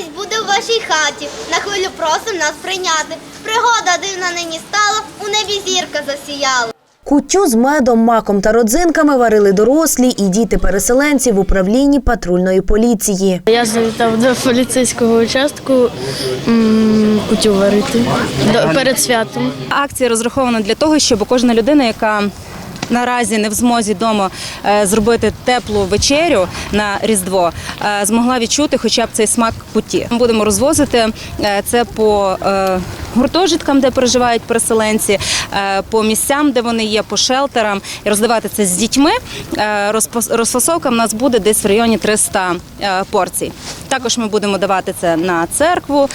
Радість буде в вашій хаті. На хвилю просим нас прийняти. Пригода дивна нині стала, у небі зірка засіяла. Кутю з медом, маком та родзинками варили дорослі і діти-переселенці в управлінні патрульної поліції. Я завітав до поліцейського участку м, кутю варити до, перед святом. Акція розрахована для того, щоб кожна людина, яка Наразі не в змозі вдома е, зробити теплу вечерю на різдво, е, змогла відчути хоча б цей смак куті. Ми будемо розвозити е, це по гуртожиткам, де проживають переселенці, по місцям, де вони є, по шелтерам, і роздавати це з дітьми. Розфасовка в нас буде десь в районі 300 е, порцій. Також ми будемо давати це на церкву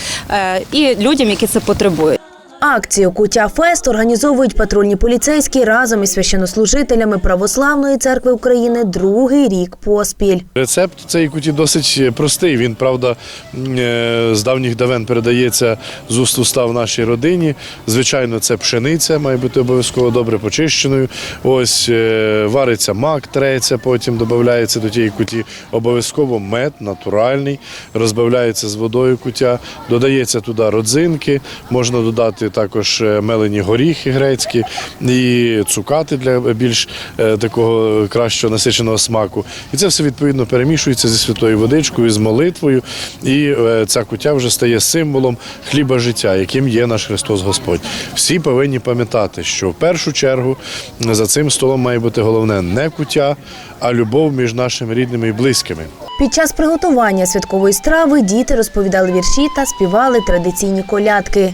і людям, які це потребують. Акцію Кутя Фест організовують патрульні поліцейські разом із священнослужителями Православної церкви України другий рік поспіль. Рецепт цієї куті досить простий. Він, правда, е, з давніх давен передається з уст уста в нашій родині. Звичайно, це пшениця, має бути обов'язково добре почищеною. Ось е, вариться мак, треться, потім додається до тієї куті. Обов'язково мед натуральний, розбавляється з водою кутя, додається туди родзинки, можна додати також е, мелені горіхи грецькі і цукати для більш е, такого кращого насиченого смаку. І це все відповідно перемішується зі святою водичкою, з молитвою. І е, ця кутя вже стає символом хліба життя, яким є наш Христос Господь. Всі повинні пам'ятати, що в першу чергу за цим столом має бути головне не кутя, а любов між нашими рідними і близькими. Під час приготування святкової страви діти розповідали вірші та співали традиційні колядки.